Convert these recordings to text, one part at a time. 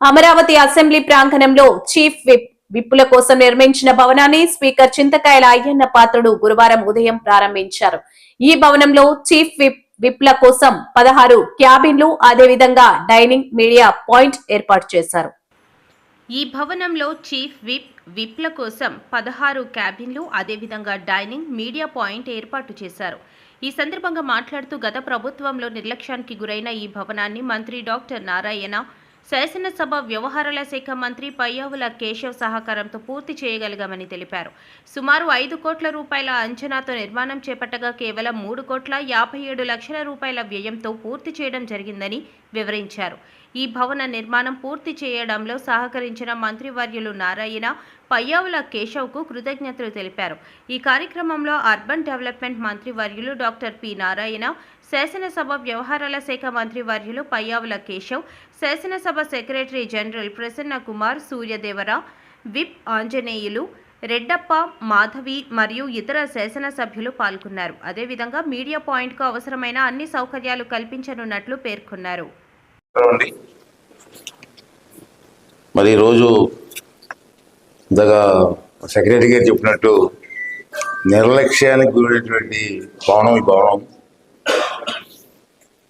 Amaravati assembly ప్రాంగణంలో chief whip విప్పుల కోసం నిర్మించిన భవనాన్ని స్పీకర్ చింతకాయల అయ్యన్న పాత్రుడు గురువారం ఉదయం ప్రారంభించారు. ఈ భవనంలో చీఫ్ విప్ విప్ల కోసం పదహారు క్యాబిన్లు అదేవిధంగా డైనింగ్ మీడియా పాయింట్ ఏర్పాటు చేశారు. ఈ భవనంలో చీఫ్ విప్ విప్ల కోసం పదహారు క్యాబిన్లు అదేవిధంగా డైనింగ్ మీడియా పాయింట్ ఏర్పాటు చేశారు. ఈ సందర్భంగా మాట్లాడుతూ గత ప్రభుత్వంలో నిర్లక్ష్యానికి గురైన ఈ భవనాన్ని మంత్రి డాక్టర్ నారాయణ శాసనసభ వ్యవహారాల శాఖ మంత్రి పయ్యావుల కేశవ్ సహకారంతో పూర్తి చేయగలిగామని తెలిపారు. సుమారు ఐదు కోట్ల రూపాయల అంచనాతో నిర్మాణం చేపట్టగా కేవలం మూడు కోట్ల యాభై ఏడు లక్షల రూపాయల వ్యయంతో పూర్తి చేయడం జరిగిందని వివరించారు. ఈ భవన నిర్మాణం పూర్తి చేయడంలో సహకరించిన మంత్రివర్యులు నారాయణ పయ్యావుల కేశవ్కు కృతజ్ఞతలు తెలిపారు. ఈ కార్యక్రమంలో అర్బన్ డెవలప్మెంట్ మంత్రి వర్యులు డాక్టర్ పి నారాయణ శాసనసభ వ్యవహారాల శాఖ మంత్రి వర్యులు పయ్యావుల కేశవ్ శాసనసభ secretary general Prasanna Kumar Suryadevara whip Anjaneyulu Reddappa Madhavi మరియు ఇతర శాసనసభ్యులు పాల్గొన్నారు. అదేవిధంగా మీడియా పాయింట్కు అవసరమైన అన్ని సౌకర్యాలు కల్పించనున్నట్లు పేర్కొన్నారు. మరి ఈరోజు ఇందాక సెక్రటరీ గారు చెప్పినట్టు నిర్లక్ష్యానికి గురైనటువంటి భవనం ఈ భవనం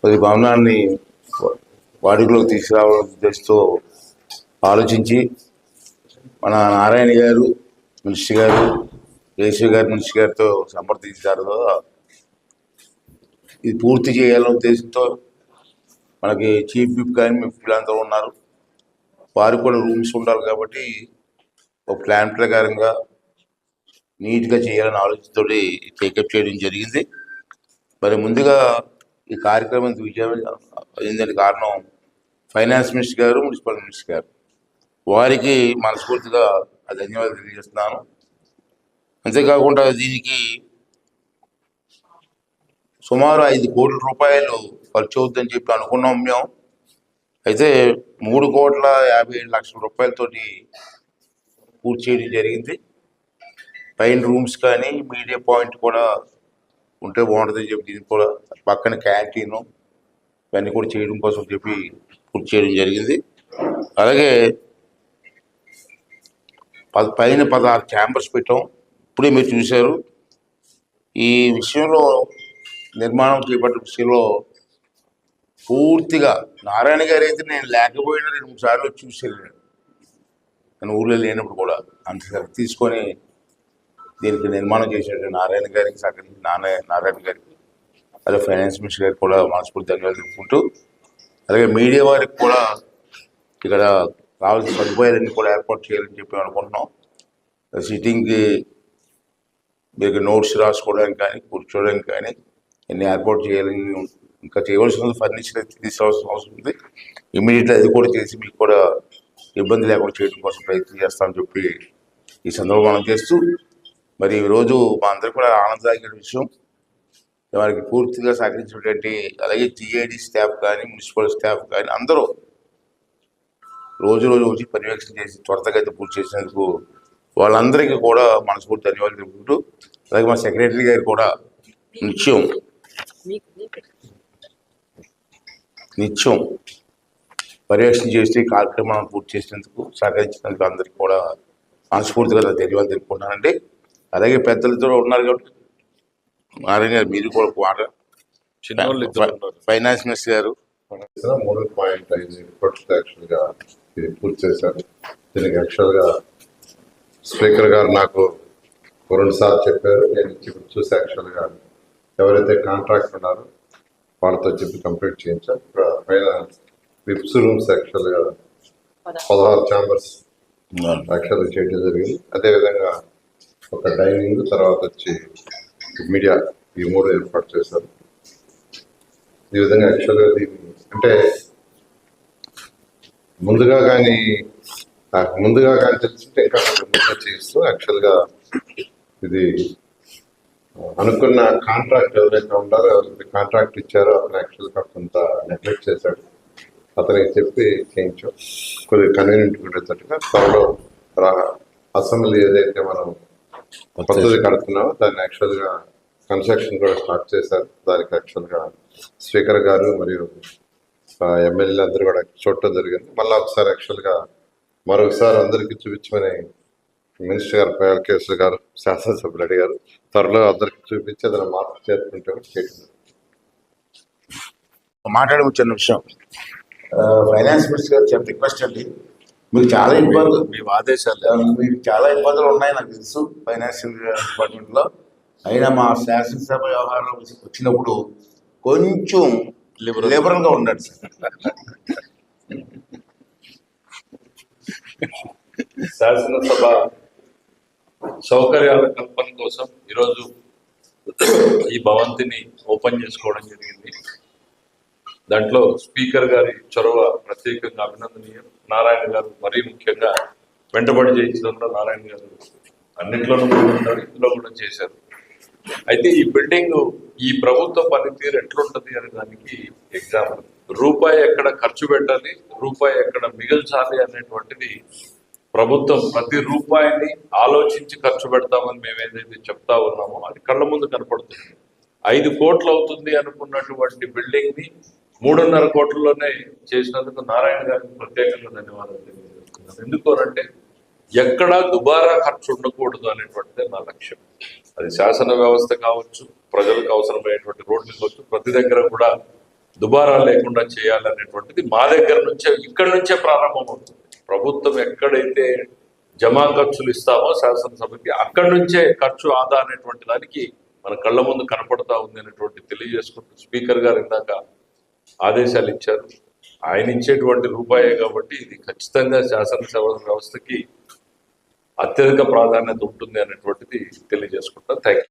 ప్రతి భవనాన్ని వాడుకలోకి తీసుకురావాలని ఉద్దేశంతో ఆలోచించి మన నారాయణ గారు మినిస్టర్ గారు కేశవ్ గారు మినిస్టర్ గారితో సంప్రదించారు ఇది పూర్తి చేయాలనే ఉద్దేశంతో మనకి చీఫ్ విప్ కానీ మీ పిల్లలందరూ ఉన్నారు. వారికి కూడా రూమ్స్ ఉండాలి కాబట్టి ఒక ప్లాన్ ప్రకారంగా నీట్గా చేయాలని ఆలోచనతో టేకప్ చేయడం జరిగింది. మరి ముందుగా ఈ కార్యక్రమం ఇంత విజయం అయిందని కారణం ఫైనాన్స్ మినిస్టర్ గారు మున్సిపల్ మినిస్టర్ గారు. వారికి మనస్ఫూర్తిగా ధన్యవాదాలు తెలియజేస్తున్నాను. అంతేకాకుండా దీనికి సుమారు ఐదు కోట్ల రూపాయలు ఖర్చు అవుతుందని చెప్పి అనుకున్నాం మేము. అయితే మూడు కోట్ల యాభై ఏడు లక్షల రూపాయలతోటి పూర్తి చేయడం జరిగింది. పైన రూమ్స్ కానీ మీడియా పాయింట్ కూడా ఉంటే బాగుంటుందని చెప్పి దీనికి కూడా పక్కన క్యాంటీన్ ఇవన్నీ కూడా చేయడం కోసం చెప్పి పూర్తి చేయడం జరిగింది. అలాగే ప- పైన పదహారు ఛాంబర్స్ పెట్టాం. ఇప్పుడే మీరు చూశారు. ఈ విషయంలో నిర్మాణం చేపట్టిన విషయంలో పూర్తిగా నారాయణ గారు అయితే నేను లేకపోయినా రెండు మూడు సార్లు వచ్చి చూసాను నేను ఊళ్ళో లేనప్పుడు కూడా అంత శ్రద్ధ తీసుకొని దీనికి నిర్మాణం చేసేటువంటి నారాయణ గారికి సహకరించి నారాయణ నారాయణ గారికి అలాగే ఫైనాన్స్ మినిస్టర్ గారికి కూడా మనస్ఫూర్తి ధన్యవాదాలు తెలుపుకుంటూ అలాగే మీడియా వారికి కూడా ఇక్కడ కావాల్సిన సదుపాయాలన్నీ కూడా ఏర్పాటు చేయాలని చెప్పి అనుకుంటున్నాం. సిట్టింగ్కి మీకు నోట్స్ రాసుకోవడానికి కానీ కూర్చోవడానికి కానీ ఎన్ని ఏర్పాటు చేయాలని ఇంకా చేయవలసిన ఫర్నిచర్ అయితే తీసుకోవాల్సిన అవసరం ఉంది. ఇమీడియట్గా అది కూడా చేసి మీకు కూడా ఇబ్బంది లేకుండా చేయడం కోసం ప్రయత్నం చేస్తామని చెప్పి ఈ సందర్భంగా మనం చేస్తూ మరి ఈరోజు మా అందరికీ కూడా ఆనందదాయక విషయం. వారికి పూర్తిగా సహకరించినటువంటి అలాగే జిఐడి స్టాఫ్ కానీ మున్సిపల్ స్టాఫ్ కానీ అందరూ రోజు రోజు వచ్చి పర్యవేక్షణ చేసి త్వరతగా అయితే పూర్తి చేసినందుకు వాళ్ళందరికీ కూడా మనస్ఫూర్తి ధన్యవాదాలు తెలుపుకుంటూ అలాగే మా సెక్రటరీ గారు కూడా నిత్యం నిత్యం పర్యవేక్షణ చేసి ఈ కార్యక్రమాన్ని పూర్తి చేసినందుకు సహకరించినందుకు అందరికీ కూడా మనస్ఫూర్తిగా ధన్యవాదాలు తెలుపుకుంటానండి అలాగే పెద్దలతో ఉన్నారు కాబట్టి నారాయణ గారు మీరు కూడా ఉన్నారు. ఫైనాన్స్ మినిస్టర్ గారు. మూడు పాయింట్ ఐదు కోట్లు యాక్చువల్గా ఇది పూర్తి చేశారు. దీనికి యాక్చువల్గా స్పీకర్ గారు నాకు రెండు సార్లు చెప్పారు. నేను ఇప్పుడు చూసి యాక్చువల్గా ఎవరైతే కాంట్రాక్ట్ ఉన్నారో వాళ్ళతో చెప్పి కంప్లీట్ చేయించారు ఇప్పుడు పైన విప్స్ రూమ్స్ యాక్చువల్గా పదహారు ఛాంబర్స్. యాక్చువల్గా చేయడం జరిగింది. అదేవిధంగా ఒక డైనింగ్ తర్వాత వచ్చి మీడియా ఈ మూడు ఏర్పాటు చేశారు. ఈ విధంగా యాక్చువల్గా దీన్ని అంటే ముందుగా కానీ నాకు ముందుగా కానీ తెలిసింటే ఇంకా ముందుగా చేస్తూ యాక్చువల్గా ఇది అనుకున్న కాంట్రాక్ట్ ఎవరైతే ఉన్నారో ఎవరైతే కాంట్రాక్ట్ ఇచ్చారో అతను యాక్చువల్గా కొంత నెగ్లెక్ట్ చేశాడు. అతనికి చెప్పి చేయించాం. కొద్దిగా కన్వీనియంట్ ఉండేటట్టుగా త్వరలో అసెంబ్లీ ఏదైతే మనం కొత్తది కడుతున్నామో దాన్ని యాక్చువల్గా కన్స్ట్రక్షన్ కూడా స్టార్ట్ చేశారు. దానికి యాక్చువల్గా స్పీకర్ గారు మరియు ఎమ్మెల్యేలు అందరూ కూడా చూడటం జరిగింది. మళ్ళీ ఒకసారి యాక్చువల్గా మరొకసారి అందరికీ చూపించమని మినిస్టర్ గారు పేల కేసులు గారు శాసనసభ్యులు అడిగారు. త్వరలో అందరికీ చూపించి ఏదైనా మార్పు చేరుకుంటే కూడా చేయడం విషయం. ఫైనాన్స్ మినిస్టర్ గారు చిన్న రిక్వెస్ట్ అండి. మీకు చాలా ఇబ్బందులు మీ ఆదేశాలు. మీకు చాలా ఇబ్బందులు ఉన్నాయి నాకు తెలుసు ఫైనాన్షియల్ డిపార్ట్మెంట్లో. అయినా మా శాసనసభ వ్యవహారం వచ్చినప్పుడు కొంచెం Liberal. లిబరల్గా ఉండండి సార్. శాసనసభ సౌకర్యాల కల్పన కోసం ఈరోజు ఈ భవంతిని ఓపెన్ చేసుకోవడం జరిగింది. దాంట్లో స్పీకర్ గారి చొరవ ప్రత్యేకంగా అభినందనీయం. నారాయణ గారు మరీ ముఖ్యంగా వెంటబడి చేయించడంలో నారాయణ గారు అన్నింటిలోనూ ఉంటారు ఇందులో కూడా చేశారు. అయితే ఈ బిల్డింగ్ ఈ ప్రభుత్వ పనితీరు ఎట్లుంటది అనే దానికి ఎగ్జాంపుల్. రూపాయి ఎక్కడ ఖర్చు పెట్టాలి రూపాయి ఎక్కడ మిగిల్చాలి అనేటువంటిది ప్రభుత్వం ప్రతి రూపాయిని ఆలోచించి ఖర్చు పెడతామని మేము ఏదైతే చెప్తా ఉన్నామో అది కళ్ళ ముందు కనపడుతుంది. ఐదు కోట్లు అవుతుంది అనుకున్నటువంటి బిల్డింగ్ని మూడున్నర కోట్లలోనే చేసినందుకు నారాయణ గారికి ప్రత్యేకంగా ధన్యవాదాలు తెలియజేస్తున్నాను ఎందుకు అంటే ఎక్కడా దుబారా ఖర్చు ఉండకూడదు అనేటువంటిదే నా లక్ష్యం. అది శాసన వ్యవస్థ కావచ్చు ప్రజలకు అవసరమైనటువంటి రోడ్లు కావచ్చు ప్రతి దగ్గర కూడా దుబారా లేకుండా చేయాలనేటువంటిది మా దగ్గర నుంచే ఇక్కడి నుంచే ప్రారంభమవుతుంది ప్రభుత్వం ఎక్కడైతే జమా ఖర్చులు ఇస్తామో శాసనసభకి అక్కడి నుంచే ఖర్చు ఆదా అనేటువంటి దానికి మన కళ్ళ ముందు కనపడతా ఉంది అనేటువంటి తెలియజేసుకుంటూ స్పీకర్ గారు ఇందాక ఆదేశాలు ఇచ్చారు. ఆయన ఇచ్చేటువంటి రూపాయే కాబట్టి ఇది ఖచ్చితంగా శాసనసభ వ్యవస్థకి అత్యధిక ప్రాధాన్యత ఉంటుంది అనేటువంటిది తెలియజేసుకుంటా థ్యాంక్